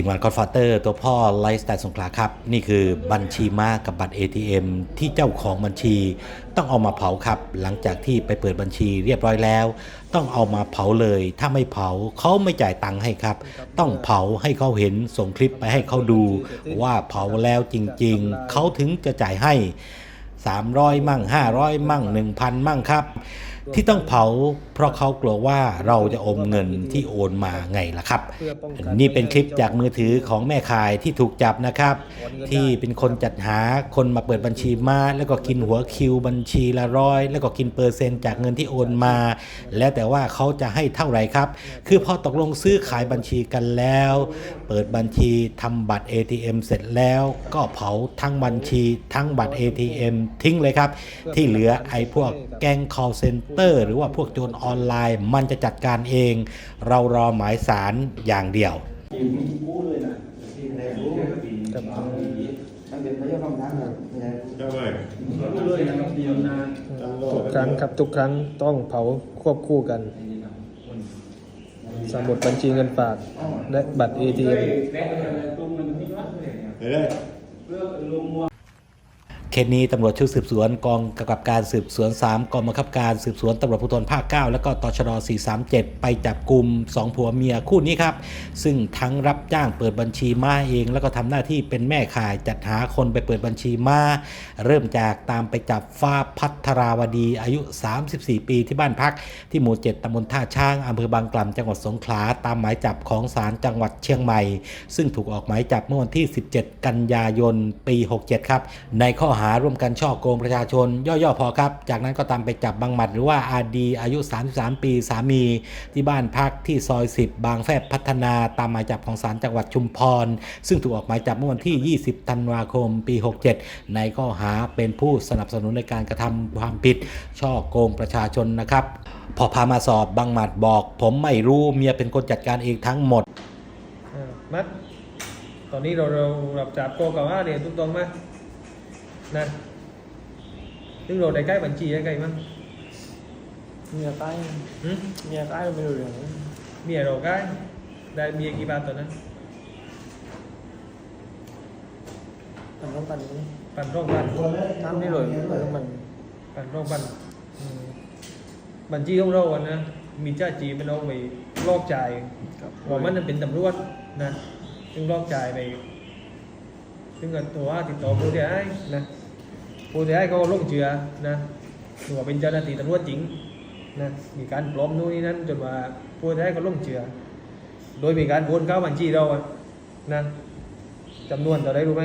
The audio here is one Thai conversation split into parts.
ทีมงาน Godfather ตัวพ่อไลฟ์สไตล์สงขลาครับ นี่คือบัญชีม้ากับบัตร ATM ที่เจ้าของบัญชี ต้องเอามาเผาครับ หลังจากที่ไปเปิดบัญชีเรียบร้อยแล้ว ต้องเอามาเผาเลย ถ้าไม่เผาเขาไม่จ่ายตังค์ให้ครับ ต้องเผาให้เขาเห็นส่งคลิปไปให้เขาดู ว่าเผาแล้วจริงๆ เขาถึงจะจ่ายให้ 300 มั่ง 500 มั่ง 1,000 มั่งครับ ที่ต้องเผาเพราะเขากลัวว่าเราจะอมเงินที่โอนมาไงล่ะครับ นี่เป็นคลิปจากมือถือของแม่ขายที่ถูกจับนะครับ ที่เป็นคนจัดหาคนมาเปิดบัญชีมาแล้วก็กินหัวคิวบัญชีละร้อย แล้วก็กินเปอร์เซ็นต์จากเงินที่โอนมา แล้วแต่ว่าเขาจะให้เท่าไหร่ครับ คือพอตกลงซื้อขายบัญชีกันแล้ว เปิดบัญชีทำบัตร ATM เสร็จแล้วก็เผาทั้งบัญชีทั้งบัตร ATM ทิ้งเลยครับ ที่เหลือไอ้พวกแก๊ง call center หรือว่าพวกโจรออนไลน์ มันจะจัดการเอง เรารอหมายสารอย่างเดียวทุกครั้งครับทุกครั้งต้องเผาควบคู่กันสมุดบัญชีเงินฝากและบัตร ATM เเคสนี้ตำรวจชุดสืบสวนกองกำกับการสืบสวน 3กองบังคับการสืบสวนตำรวจภูธรภาค 9 แล้วก็ตชด437 ไปจับกลุ่ม2ผัวเมียคู่นี้ครับ ซึ่งทั้งรับจ้างเปิดบัญชีม้าเอง แล้วก็ทำหน้าที่เป็นแม่ข่ายจัดหาคนไปเปิดบัญชีม้า เริ่มจากตามไปจับฟ้าพัทราวดีอายุ 34 ปีที่บ้านพัก ที่หมู่ 7ตำบลท่าช้างอำเภอบางกล่ำจังหวัดสงขลาตามหมายจับของศาลจังหวัดเชียงใหม่ ซึ่งถูกออกหมายจับเมื่อวันที่ 17 กันยายนปี 67 ครับในข้อหาหาร่วมกันช่อโกงประชาชน ย่อๆพอครับ จากนั้นก็ตามไปจับบังหมัดหรือว่าอาดีอายุ 33 ปีสามี ที่บ้านพักที่ซอย 10 บางแฟบพัฒนาตามหมายจับของศาลจังหวัดชุมพร ซึ่งถูกออกหมายจับเมื่อวันที่ 20 ธันวาคม ปี 67 ในข้อหาเป็นผู้สนับสนุนในการกระทำความผิดช่อโกงประชาชนนะครับ พอพามาสอบบังหมัดบอก ผมไม่รู้เมียเป็นคนจัดการเองทั้งหมดอ่ามัด ตอนนี้เราเรารับจับโกงกับว่าเนี่ยถูกต้องไหม นะซึ่งเราได้ใกล้บัญชีได้ใกล้มั้งเมียใกล้หึเมียใกล้ไม่รู้เรื่องเมียเราใกล้ได้เมียกี่บาทตอนนั้นทำต้องกันนี้ปันร่องปันทำได้เลยเออมันปันร่องปันอืมบัญชีของเราอะนะมีเจ้าจีเป็นเอาไปลอกจ่ายกับว่ามันเป็นตำรวจนะซึ่งลอกจ่ายไปซึ่งก็ตัวว่าติดต่อผู้เสียหายนะ ผู้เสียหายเขาก็ลงเชื่อนะถือว่าเป็นเจ้าหน้าที่ตำรวจจริงนะมีการปลอมนู่นนี่นั่นจนว่าผู้เสียหายเขาลงเชื่อโดยมีการโอนเข้าบัญชีเราอะนะจำนวนเท่าไรรู้ไหม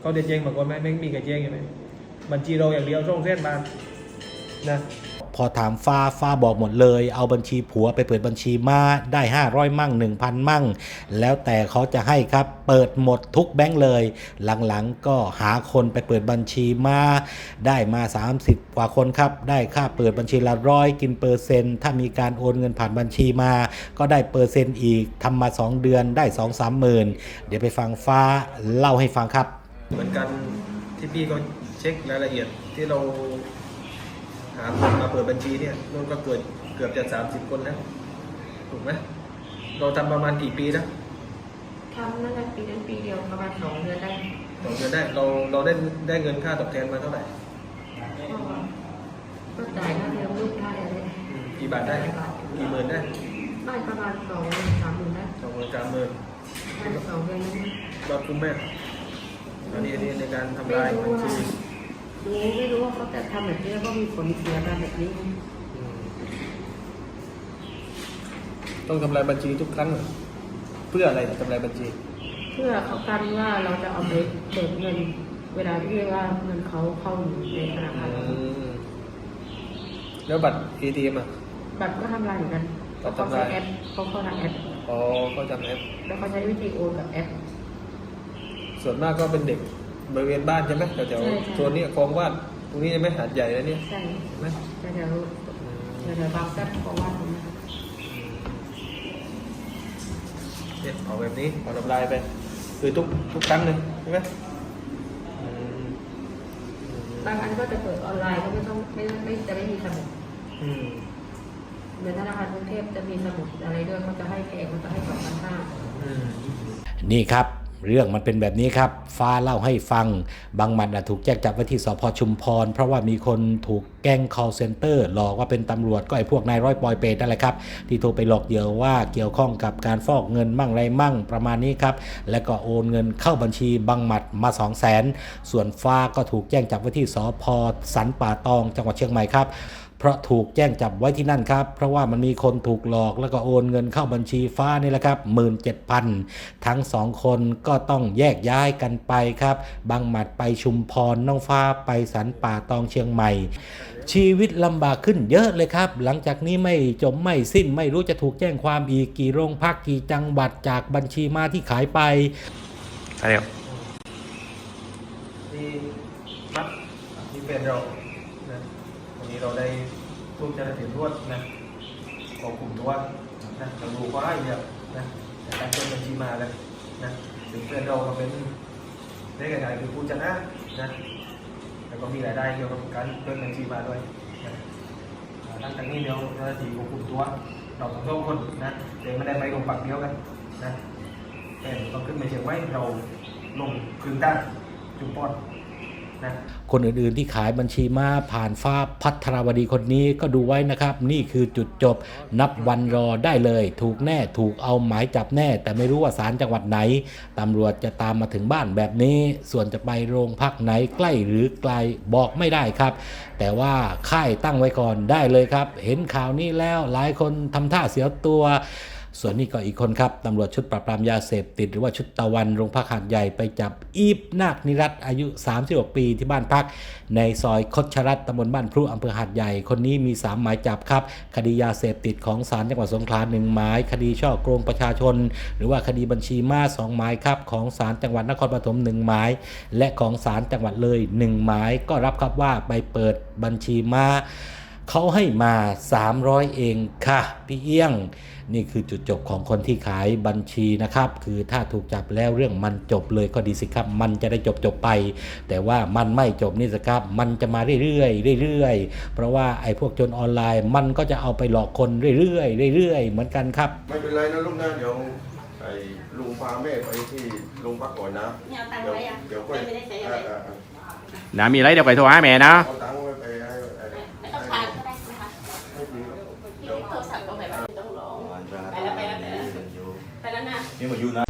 เขาได้แจ้งมาก่อนไหมไม่มีใครแจ้งใช่ไหมบัญชีเราอย่างเดียวช่องเส้นบานนะ พอถามฟ้าฟ้าบอกหมดเลย เอาบัญชีผัวไปเปิดบัญชีมาได้ 500 มั่ง 1,000 มั่ง แล้วแต่เขาจะให้ครับเปิดหมดทุกแบงค์เลย หลังๆก็หาคนไปเปิดบัญชีมาได้มา 30 กว่าคนครับ ได้ค่าเปิดบัญชีละร้อยกินเปอร์เซ็นต์ถ้ามีการโอนเงินผ่านบัญชีมา ก็ได้เปอร์เซ็นต์อีกทำมา 2 เดือนได้ 2 3หมื่นเดี๋ยวไปฟังฟ้าเล่าให้ฟังครับ เหมือนกันที่พี่เขาเช็ครายละเอียดที่เรา ปิดบัญชีเนี่ยเราก็เกิดเกือบจะสามสิบคนแล้วถูกไหมเราทำประมาณกี่ปีนะทำนั่นแหละปีนั้นปีเดียวประมาณสองเดือนได้สองเดือนได้เราเราได้ได้เงินค่าตอบแทนมาเท่าไหร่ก็ก็จ่ายค่าเทอมลูกค่าอะไรอืมกี่บาทได้ กี่หมื่นได้ได้ประมาณสองสามหมื่นได้สองหมื่นสามหมื่นได้สองเดือนนี้เราคุ้มไหมอันนี้อันนี้ในการทำไม่ลายรู้บัญว่าชี หนูไม่รู้ว่าเขาจะทำแบบนี้แล้วก็มีผลเสียมาแบบนี้อืมต้องทำลายบัญชีทุกครั้งเหรอเพื่ออะไรทำลายบัญชี เพื่อเขากันว่าเราจะเอาไปเบิกเงิน เวลาที่ว่าเงินเขาเข้าอยู่ในธนาคารอืมแล้วบัตร ATM อะ บัตรก็ทำลายเหมือนกันบัตรเขาทำใช้ลายแอปเขาเข้าทางแอป อ๋อเขาจำแอปแล้วเขาใช้วิธีโอนกับแอปส่วนมากก็เป็นเด็ก บริเวณบ้านใช่ไหมแถวใช่ใช่ๆโซนนี้คลองวาดตรงนี้ใช่ไหมหาดใหญ่แล้วเนี่ยใช่ใช่ไหมแต่เดี๋ยวเดี๋ยวเดี๋ยวบางแป๊บเพราะว่าตรงนี้เนี่ยเอาแบบนี้เอาทำลายไป คือทุกทุกครั้งเลยใช่ไหมอืมบางอันก็จะเปิดออนไลน์ก็ไม่ต้องไม่ไม่จะไม่มีสมุดอืมเหมือนธนาคารกรุงเทพจะมีสมุดอะไรด้วยเขาจะให้แพงเขาจะให้สองพันห้าอืมนี่ครับ เรื่องมันเป็นแบบนี้ครับ ฟ้าเล่าให้ฟัง บางหมันถูกแจ้งจับไว้ที่สพชุมพร เพราะว่ามีคนถูกแก๊ง call center หลอกว่าเป็นตำรวจก็ไอ้พวกนายร้อยปอยเปรตนั่นแหละครับ ที่โทรไปหลอกเหยื่อว่าเกี่ยวข้องกับการฟอกเงินมั่งไรมั่งประมาณนี้ครับ แล้วก็โอนเงินเข้าบัญชีบางหมัดมา2 0 0 0 0 0ส่วนฟ้าก็ถูกแจ้งจับไว้ที่สพสันป่าตอง จังหวัดเชียงใหม่ครับเพราะถูกแจ้งจับไว้ที่นั่นครับ เพราะว่ามันมีคนถูกหลอกแล้วก็โอนเงินเข้าบัญชีฟ้านี่แหละครับ 17,000 ทั้งสองคนก็ต้องแยกย้ายกันไปครับ บางหมัดไปชุมพรน้องฟ้าไปสันป่าตองเชียงใหม่ ชีวิตลำบากขึ้นเยอะเลยครับ หลังจากนี้ไม่จบไม่สิ้นไม่รู้จะถูกแจ้งความอีกกี่โรงพักกี่จังหวัดจากบัญชีมาที่ขายไปที่มัดที่เป็นเรานะวันนี้เราได้ทุกเจ้าหน้าที่รวดนะของกลุ่มตัวนะเราดูก็ให้เดียวนะในการเปิดบัญชีมาเลยนะ ถึงเพื่อนเราก็เป็นได้กระจายคือผู้ชนะนะแล้วก็มีรายได้เกี่ยวกับการเพิ่มบัญชีมาด้วยนะตั้งแต่นี้เดียวเจ้าหน้าที่ของกลุ่มตัวเราสองคนนะเดี๋ยวไม่ได้ไปลงปักเดียวกันนะแต่เราขึ้นไปเชียงใหม่เราลงคืนด้านจุมพรน คนอื่นๆที่ขายบัญชีมาผ่านฟ้าพัทรวดีคนนี้ก็ดูไว้นะครับ นี่คือจุดจบนับวันรอได้เลย ถูกแน่ถูกเอาหมายจับแน่ แต่ไม่รู้ว่าศาลจังหวัดไหนตำรวจจะตามมาถึงบ้านแบบนี้ ส่วนจะไปโรงพักไหนใกล้หรือไกลบอกไม่ได้ครับ แต่ว่าค่ายตั้งไว้ก่อนได้เลยครับ เห็นข่าวนี้แล้วหลายคนทำท่าเสียตัว ส่วนนี้ก็อีกคนครับตำรวจชุดปราบปรามยาเสพติด หรือว่าชุดตะวันโรงพักหาดใหญ่ไปจับอีบนาคนิรัตอายุ 36 ปีที่บ้านพัก ในซอยคดชรัตน์ตำบลบ้านพรุอำเภอหาดใหญ่ คนนี้มี 3 หมายจับครับ คดียาเสพติดของศาลจังหวัดสงขลาหนึ่งหมาย คดีช่อโกงประชาชน หรือว่าคดีบัญชีม้าสองหมายครับของศาลจังหวัดนครปฐมหนึ่งหมาย และของศาลจังหวัดเลยหนึ่งหมายก็รับครับว่าไปเปิดบัญชีม้า เขาให้มา 300 เองค่ะ พี่เอี้ยง นี่คือจุดจบของคนที่ขายบัญชีนะครับ คือถ้าถูกจับแล้วเรื่องมันจบเลยก็ดีสิครับ มันจะได้จบจบไป แต่ว่ามันไม่จบนี่สิครับ มันจะมาเรื่อยๆเรื่อยๆ เพราะว่าไอ้พวกโจนออนไลน์ มันก็จะเอาไปหลอกคนเรื่อยๆเรื่อยๆ เหมือนกันครับ ไม่เป็นไรนะลูกนะเดี๋ยวไอ้ลุงพาแม่ไปที่โรงพักก่อนนะเนี่ยเอาตังค์เดี๋ยวไว้อะเดี๋ยวค่อยไม่ได้ใช้อะไรเออเออนะมีอะไรเดี๋ยวไปโทรหาแม่นะเอาตังค์ไว้ไป พี่โทรศัพท์ตรงไหนบ้างไม่ต้องรอไปแล้วไปแล้วไปแล้วไปแล้วนะ นี่มาอยู่นะ